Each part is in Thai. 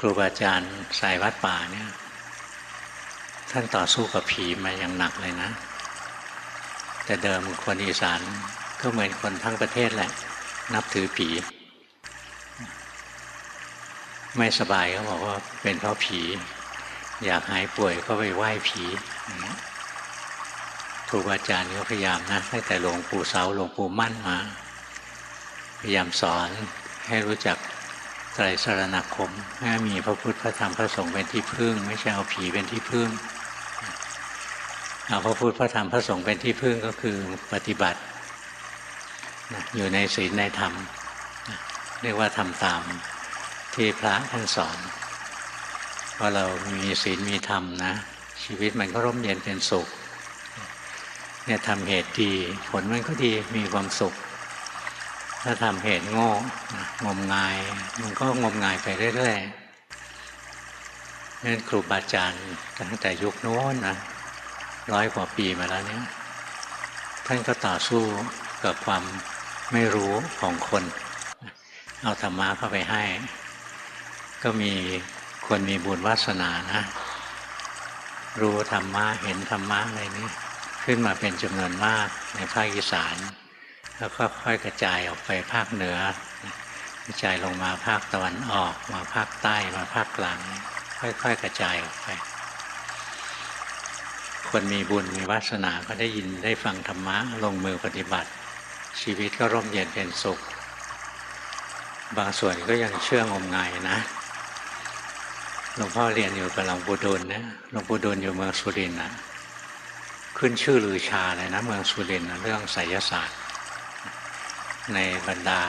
ครูบาอาจารย์สายวัดป่าเนี่ยท่านต่อสู้กับผีมาอย่างหนักเลยนะ แต่เดิมคนอีสานก็เหมือนคนทั้งประเทศแหละ นับถือผี ไม่สบายก็บอกว่าเป็นเพราะผี อยากหายป่วยก็ไปไหว้ผีครูบาอาจารย์ก็พยายามนะตั้งแต่หลวงปู่เสาหลวงปู่มั่นมา พยายามสอนให้รู้จัก ไตรสรณคมให้มีพระพุทธพระธรรมพระสงฆ์เป็นที่พึ่ง ไม่ใช่เอาผีเป็นที่พึ่งเอาพระพุทธพระธรรมพระสงฆ์เป็นที่พึ่งก็คือปฏิบัติอยู่ในศีลในธรรมเรียกว่าทำตามที่พระท่านสอนพอเรามีศีลมีธรรมนะ ชีวิตมันก็ร่มเย็นเป็นสุขเนี่ยทำเหตุดี ผลมันก็ดีมีความสุข ถ้าทำเหตุโง่งมงาย มันก็งมงายไปเรื่อยๆนั่นครูบาอาจารย์ตั้งแต่ยุคโน้นนะร้อยกว่าปีมาแล้วเนี่ยท่านก็ต่อสู้กับความไม่รู้ของคน เอาธรรมะเข้าไปให้ ก็มีคนมีบุญวาสนานะ รู้ธรรมะเห็นธรรมะอะไรนี้ ขึ้นมาเป็นจำนวนมากในภาคอีสาน แล้วก็ค่อยกระจายออกไปภาคเหนือกระจายลงมาภาคตะวันออก มาภาคใต้มาภาคกลาง ค่อยๆกระจายออกไป คนมีบุญมีวาสนาก็ได้ยินได้ฟังธรรมะลงมือปฏิบัติ ชีวิตก็ร่มเย็นเป็นสุข บางส่วนก็ยังเชื่องมงายนะหลวงพ่อเรียนอยู่กับหลวงปู่ดูลนะหลวงปู่ดูลอยู่เมืองสุรินทร์นะขึ้นชื่อลือชาเลยนะ เมืองสุรินทร์เรื่องไสยศาสตร์ ในบรรดา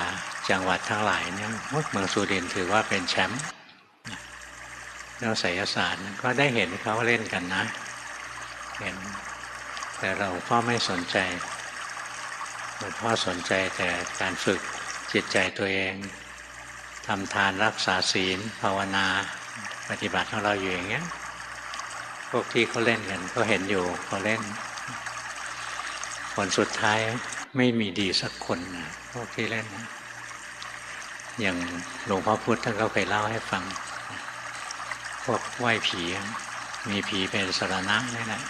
จังหวัดทั้งหลายเนี่ยเมืองสุรินทร์ถือว่าเป็นแชมป์เรื่องไสยศาสตร์ก็ได้เห็นเขาเล่นกันนะ เห็น แต่เราพ่อไม่สนใจหลวงพ่อสนใจแต่การฝึกจิตใจตัวเองทำทานรักษาศีล ภาวนา ปฏิบัติของเราอยู่อย่างเงี้ยพวกที่เขาเล่นกันก็เห็นอยู่เขาเล่น ผลสุดท้ายไม่มีดีสักคนนะ วกที่เล่น อย่างหลวงพ่อพุธท่านก็เคยเล่าให้ฟัง พวกไหว้ผี มีผีเป็นสารณะนี่แหละ